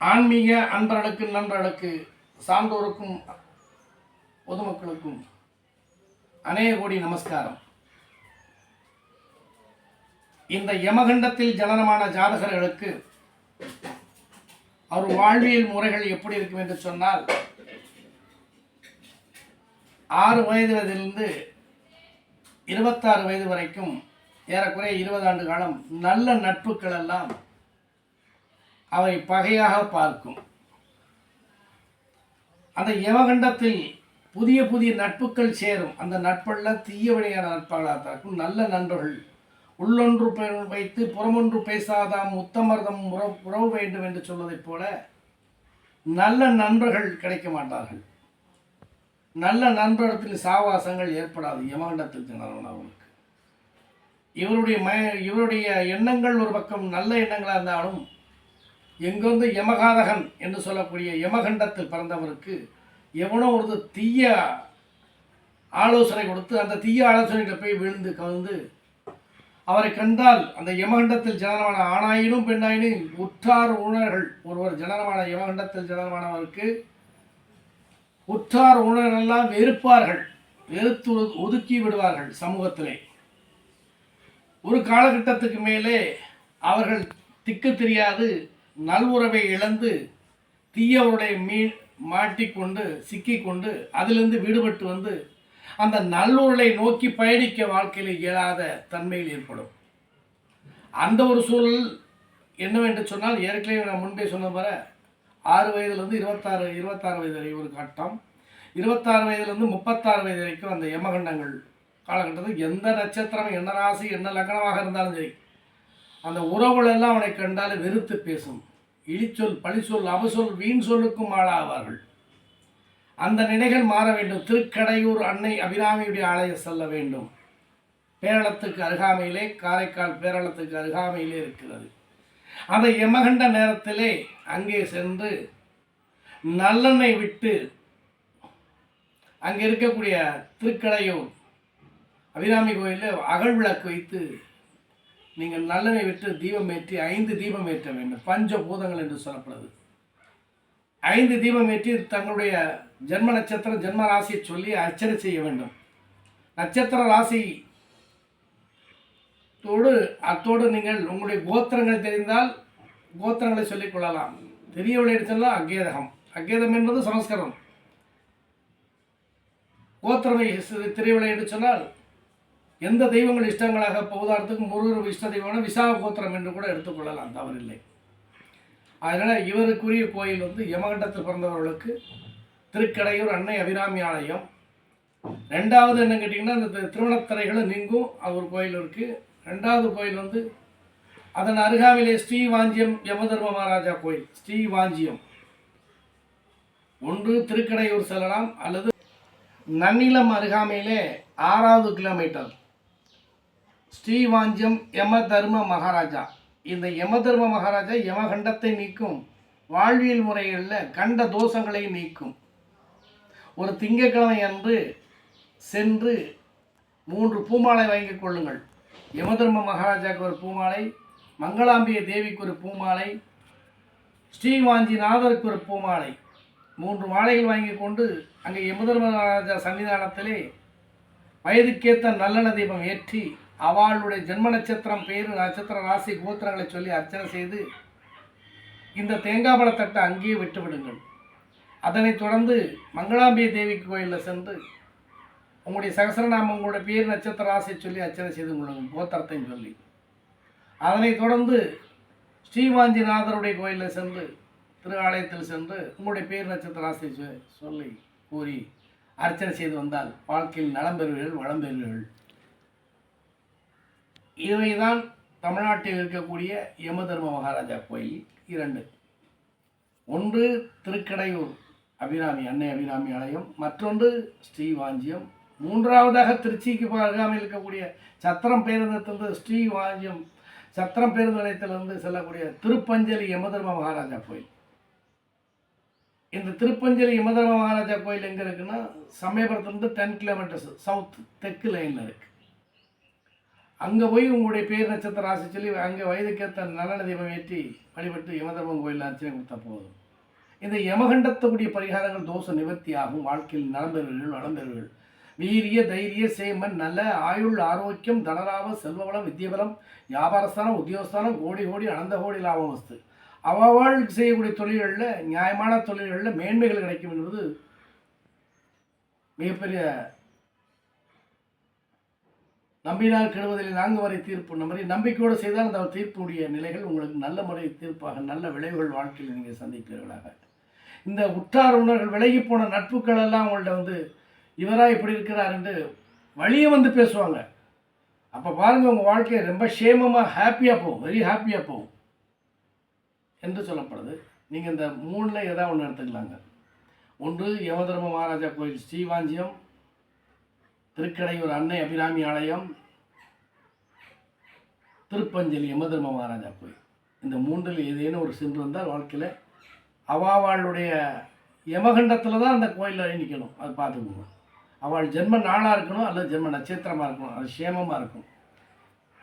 ஆன்மீக அன்றலுக்கு நன்றலுக்கு சான்றோருக்கும் பொதுமக்களுக்கும் அநேக கோடி நமஸ்காரம். இந்த யமகண்டத்தில் ஜனனமான ஜாதகர்களுக்கு அவர் வாழ்வியல் முறைகள் எப்படி இருக்கும் என்று சொன்னால் ஆறு வயதிலிருந்து இருபத்தாறு வயது வரைக்கும் ஏறக்குறைய இருபது ஆண்டு காலம் நல்ல நட்புகள் எல்லாம் அவை பகையாக பார்க்கும். அந்த யமகண்டத்தில் புதிய புதிய நட்புகள் சேரும். அந்த நட்பெல்லாம் தீய வழியான நட்பாளாக இருக்கும். நல்ல நண்பர்கள் உள்ளொன்று வைத்து புறமொன்று பேசாதாம் உத்தமர்தம் உறவு உறவு வேண்டும் என்று சொல்வதைப் போல நல்ல நண்பர்கள் கிடைக்க மாட்டார்கள். நல்ல நண்பரிடத்தில் சாவாசங்கள் ஏற்படாது. யமகண்டத்தில் திணறவன் அவனுக்கு. இவருடைய ம இவருடைய எண்ணங்கள் ஒரு பக்கம் நல்ல எண்ணங்களாக இருந்தாலும் எங்கிருந்து யமகாதகன் என்று சொல்லக்கூடிய யமகண்டத்தில் பிறந்தவருக்கு எவனோ ஒரு தீய ஆலோசனை கொடுத்து அந்த தீய ஆலோசனைகிட்ட போய் விழுந்து கவிழ்ந்து அவரை கண்டால் அந்த யமகண்டத்தில் ஜனனமான ஆணாயினும் பெண்ணாயினும் உற்றார் உணர்கள் ஒருவர் ஜனனமான யமகண்டத்தில் ஜனனமானவருக்கு உற்றார் உணரெல்லாம் வெறுப்பார்கள் வெறுத்து ஒதுக்கி விடுவார்கள் சமூகத்திலே. ஒரு காலகட்டத்துக்கு மேலே அவர்கள் திக்கு தெரியாது நல்வுறவை இழந்து தீயவருடைய மீ மாட்டிக்கொண்டு சிக்கிக்கொண்டு அதிலிருந்து விடுபட்டு வந்து அந்த நல்லூரலை நோக்கி பயணிக்க வாழ்க்கையில் இயலாத தன்மையில் ஏற்படும். அந்த ஒரு சூழல் என்னவென்று சொன்னால் ஏற்கனவே நான் முன்பே சொன்ன வர ஆறு வயதுலேருந்து இருபத்தாறு இருபத்தாறு வயது வரை ஒரு கட்டம். இருபத்தாறு வயதுலேருந்து முப்பத்தாறு வயது வரைக்கும் அந்த யமகண்டங்கள் காலகட்டத்தில் எந்த நட்சத்திரம் என்ன ராசி என்ன லக்னமாக இருந்தாலும் சரி அந்த உறவுகளெல்லாம் அவனை கண்டாலே வெறுத்து பேசும். இழிச்சொல் பழிச்சொல் அவசொல் வீண் சொல்லுக்கும் ஆளாவார்கள். அந்த நிலைகள் மாற வேண்டும். திருக்கடையூர் அன்னை அபிராமியுடைய ஆலயம் செல்ல வேண்டும். பேரளத்துக்கு அருகாமையிலே காரைக்கால் பேரளத்துக்கு அருகாமையிலே இருக்கிறது. அந்த யமகண்ட நேரத்திலே அங்கே சென்று நல்லெண்ணெய் விட்டு அங்கே இருக்கக்கூடிய திருக்கடையூர் அபிராமி கோயிலில் அகல் விளக்கு வைத்து நீங்கள் நல்லெண்ணெய் விட்டு தீபம் ஏற்றி ஐந்து தீபம் ஏற்ற வேண்டும். பஞ்ச பூதங்கள் என்று சொல்லப்படுது. ஐந்து தீபம் ஏற்றி தங்களுடைய ஜென்ம நட்சத்திரம் ஜென்ம ராசியை சொல்லி அர்ச்சனை செய்ய வேண்டும். நட்சத்திர ராசி தோடு அத்தோடு நீங்கள் உங்களுடைய கோத்திரங்கள் தெரிந்தால் கோத்திரங்களை சொல்லிக் கொள்ளலாம். தெரியவில்லை சொன்னால் அக்கேதகம் அக்கேதம் என்பது சமஸ்கிருதம். கோத்திரமை தெரியவில்லை என்று சொன்னால் எந்த தெய்வங்கள் இஷ்டங்களாக இப்போ உதாரணத்துக்கு முருகர் இஷ்ட தெய்வம்னா விசாக கோத்திரம் என்று கூட எடுத்துக்கொள்ளலாம் தவறில்லை. அதனால் இவருக்குரிய கோயில் வந்து யமகண்டத்தில் பிறந்தவர்களுக்கு திருக்கடையூர் அன்னை அபிராமி ஆலயம். ரெண்டாவது என்ன கேட்டிங்கன்னா அந்த தி- திருமணத்தரைகளும் நீங்கும் அவர் ஒரு கோயில் இருக்குது ரெண்டாவது கோயில் வந்து அதன் அருகாமையிலே ஸ்ரீவாஞ்சியம் யமதர்ம மகாராஜா கோயில். ஸ்ரீவாஞ்சியம். ஒன்று திருக்கடையூர் செல்லலாம் அல்லது நன்னிலம் அருகாமையிலே ஆறாவது கிலோமீட்டர் ஸ்ரீவாஞ்சியம் யம தர்ம மகாராஜா. இந்த யம தர்ம மகாராஜா யமகண்டத்தை நீக்கும். வாழ்வியல் முறைகளில் கண்ட தோஷங்களை நீக்கும். ஒரு திங்கக்கிழமை அன்று சென்று மூன்று பூமாலை வாங்கிக் கொள்ளுங்கள். யமதர்ம மகாராஜாவுக்கு ஒரு பூமாலை மங்களாம்பிய தேவிக்கு ஒரு பூமாலை ஸ்ரீவாஞ்சிநாதருக்கு ஒரு பூமாலை. மூன்று மாலைகள் வாங்கி கொண்டு அங்கே யமதர்ம மகாராஜா சன்னிதானத்திலே வயதுக்கேற்ற நல்லெண்ண தீபம் ஏற்றி அவளுடைய ஜென்ம நட்சத்திரம் பேர் நட்சத்திர ராசி கோத்திரங்களை சொல்லி அர்ச்சனை செய்து இந்த தேங்காய் பழத்தட்டை அங்கேயே விட்டுவிடுங்கள் அதனைத் தொடர்ந்து மங்களாம்பிய தேவி கோயிலில் சென்று உங்களுடைய சகசரநாமம் உங்களுடைய பேர் நட்சத்திர ராசியை சொல்லி அர்ச்சனை செய்து கொள்ளுங்கள் கோத்திரத்தையும் சொல்லி. அதனைத் தொடர்ந்து ஸ்ரீவாஞ்சிநாதருடைய கோயிலில் சென்று திரு ஆலயத்தில் சென்று உங்களுடைய பேர் நட்சத்திர ராசியை சொல்லி கூறி அர்ச்சனை செய்து வந்தால் வாழ்க்கையில் நலம் பெறுவீர்கள் வளம் பெறுவீர்கள். இவைதான் தமிழ்நாட்டில் இருக்கக்கூடிய யமதர்ம மகாராஜா கோயில் இரண்டு. ஒன்று திருக்கடையூர் அபிராமி அன்னை அபிராமி ஆலயம் மற்றொன்று ஸ்ரீவாஞ்சியம். மூன்றாவதாக திருச்சிக்கு அருகாமல் இருக்கக்கூடிய சத்திரம் பேருந்தத்திலிருந்து ஸ்ரீவாஞ்சியம் சத்திரம் பேருந்து நிலையத்திலிருந்து செல்லக்கூடிய திருப்பஞ்சலி யமதர்ம மகாராஜா கோயில். இந்த திருப்பஞ்சலி யமதர்ம மகாராஜா கோயில் எங்கே இருக்குன்னா சமயபுரத்துலேருந்து டென் கிலோமீட்டர்ஸ் சவுத் தெற்கு லைனில் இருக்குது அங்கே போய் உங்களுடைய பேர் நட்சத்திர ராசி சொல்லி அங்கே வயதுக்கேற்ற நலன தீபம் ஏற்றி வழிபட்டு யமதர்மம் கோயிலில் அர்ச்சனை கொடுத்தா போதும். இந்த யமகண்டத்துக்குரிய பரிகாரங்கள் தோஷ நிவர்த்தி ஆகும். வாழ்க்கையில் நலம் பெறுவீர்கள் வளம் பெறுவீர்கள். வீரிய தைரிய சேமன் நல்ல ஆயுள் ஆரோக்கியம் தனலாபம் செல்வவளம் வித்தியபலம் வியாபாரஸ்தானம் உத்தியோகஸ்தானம் கோடி கோடி அனந்த கோடி லாபம் வஸ்து அவள் செய்யக்கூடிய தொழில்களில் நியாயமான தொழில்களில் மேன்மைகள் கிடைக்கும் என்பது மிகப்பெரிய நம்பினால் கெடுவதில் நான்கு வரை தீர்ப்பு. இந்த மாதிரி நம்பிக்கையோடு செய்தால் அந்த தீர்ப்புடைய நிலைகள் உங்களுக்கு நல்ல முறை தீர்ப்பாக நல்ல விளைவுகள் வாழ்க்கையில் நீங்கள் சந்திப்பீர்களாக. இந்த உற்றார் உணர்கள் விலகி போன நட்புகள் எல்லாம் உங்கள்ட்ட வந்து இவராக இப்படி இருக்கிறார் என்று வழியே வந்து பேசுவாங்க. அப்போ பாருங்கள் உங்கள் வாழ்க்கை ரொம்ப சேமமாக ஹாப்பியாக போகும். வெரி ஹாப்பியாக போகும். என்று சொல்லப்படுது. நீங்கள் இந்த மூணில் எதாவது ஒன்று எடுத்துக்கலாங்க. ஒன்று யமதர்ம மகாராஜா கோயில் ஸ்ரீவாஞ்சியம் திருக்கடையூர் அன்னை அபிராமி ஆலயம் திருப்பஞ்சலி யமதர்ம மகாராஜா கோயில். இந்த மூன்றில் ஏதேனும் ஒரு சென்று வந்தால் வாழ்க்கையில் அவாவாளுடைய யமகண்டத்தில் தான் அந்த கோயிலில் நிற்கணும் அது பார்த்துக்கோங்க. அவள் ஜென்ம நாளாக இருக்கணும் அல்லது ஜென்ம நட்சத்திரமாக இருக்கணும். அது சேமமாக இருக்கும்.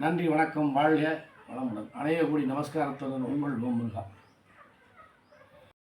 நன்றி வணக்கம் வாழ்க வளமுடன். அனைவரும் கூடி நமஸ்காரத்துடன் உங்கள் ஓம் முருகா.